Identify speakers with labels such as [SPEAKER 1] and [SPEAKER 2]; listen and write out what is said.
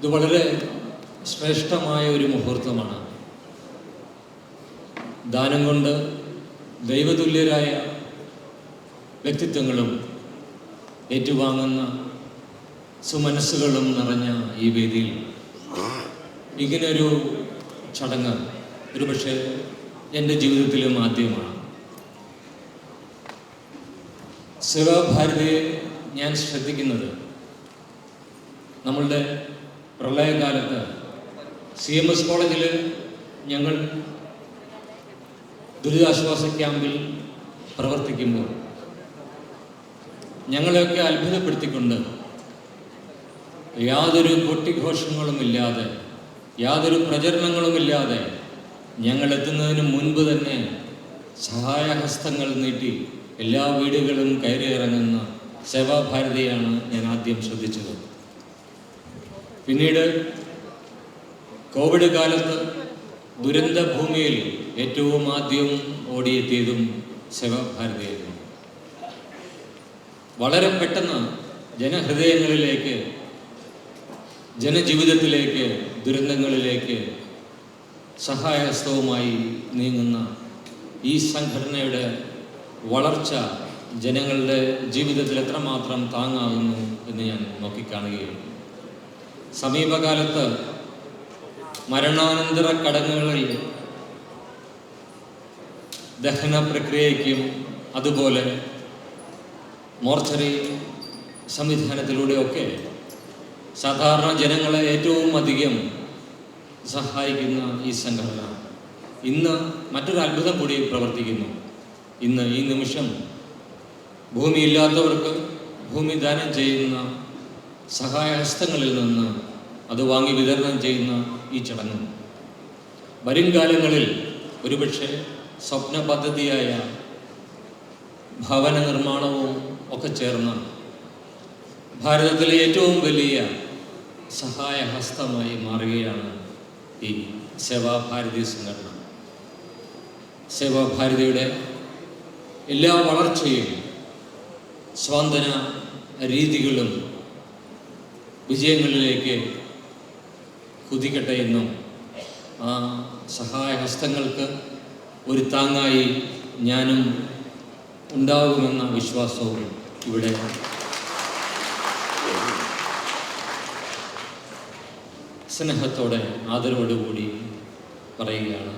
[SPEAKER 1] ഇത് വളരെ ശ്രേഷ്ഠമായ ഒരു മുഹൂർത്തമാണ്. ദാനം കൊണ്ട് ദൈവതുല്യരായ വ്യക്തിത്വങ്ങളും ഏറ്റുവാങ്ങുന്ന സുമനസ്സുകളും നിറഞ്ഞ ഈ വേദിയിൽ ഇങ്ങനൊരു ചടങ്ങ് ഒരു പക്ഷേ എന്റെ ജീവിതത്തിലും ആദ്യമാണ്. സേവാഭാരതിയെ ഞാൻ ശ്രദ്ധിക്കുന്നത് നമ്മളുടെ പ്രളയകാലത്ത് സി എം എസ് കോളേജിൽ ഞങ്ങൾ ദുരിതാശ്വാസ ക്യാമ്പിൽ പ്രവർത്തിക്കുമ്പോൾ ഞങ്ങളെയൊക്കെ അത്ഭുതപ്പെടുത്തിക്കൊണ്ട് യാതൊരു കൊട്ടിഘോഷങ്ങളുമില്ലാതെ യാതൊരു പ്രചരണങ്ങളുമില്ലാതെ ഞങ്ങൾ എത്തുന്നതിന് മുൻപ് തന്നെ സഹായഹസ്തങ്ങൾ നീട്ടി എല്ലാ വീടുകളും കയറിയിറങ്ങുന്ന സേവാഭാരതിയാണ് ഞാൻ ആദ്യം ശ്രദ്ധിച്ചത്. പിന്നീട് കോവിഡ് കാലത്ത് ദുരന്ത ഭൂമിയിൽ ഏറ്റവും ആദ്യം ഓടിയെത്തിയതും ശിവഭാരതിയായിരുന്നു. വളരെ പെട്ടെന്ന് ജനഹൃദയങ്ങളിലേക്ക് ജനജീവിതത്തിലേക്ക് ദുരന്തങ്ങളിലേക്ക് സഹായഹസ്തവുമായി നീങ്ങുന്ന ഈ സംഘടനയുടെ വളർച്ച ജനങ്ങളുടെ ജീവിതത്തിൽ എത്രമാത്രം താങ്ങാകുന്നു എന്ന് ഞാൻ നോക്കിക്കാണുകയാണ്. സമീപകാലത്ത് മരണാനന്തര കടങ്ങുകളിൽ ദഹന പ്രക്രിയയ്ക്കും അതുപോലെ മോർച്ചറി സംവിധാനത്തിലൂടെയൊക്കെ സാധാരണ ജനങ്ങളെ ഏറ്റവും അധികം സഹായിക്കുന്ന ഈ സംഘടന. ഇന്ന് മറ്റൊരു അത്ഭുതം കൂടി പ്രവർത്തിക്കുന്നു. ഇന്ന് ഈ നിമിഷം ഭൂമിയില്ലാത്തവർക്ക് ഭൂമി ദാനം ചെയ്യുന്ന സഹായഹസ്തങ്ങളിൽ നിന്ന് അത് വാങ്ങി വിതരണം ചെയ്യുന്ന ഈ ചടങ്ങ്. വരും കാലങ്ങളിൽ ഒരുപക്ഷെ സ്വപ്ന പദ്ധതിയായ ഭവന നിർമ്മാണവും ഒക്കെ ചേർന്ന് ഭാരതത്തിലെ ഏറ്റവും വലിയ സഹായഹസ്തമായി മാറുകയാണ് ഈ സേവാഭാരതി സംഘടന. സേവാഭാരതിയുടെ എല്ലാ വളർച്ചയും സ്വാന്തന രീതികളും വിജയങ്ങളിലേക്ക് കുതിക്കട്ടെ എന്നും ആ സഹായഹസ്തങ്ങൾക്ക് ഒരു താങ്ങായി ഞാനും ഉണ്ടാകുമെന്ന വിശ്വാസവും ഇവിടെ സ്നേഹത്തോടെ ആദരവോടുകൂടി പറയുകയാണ്.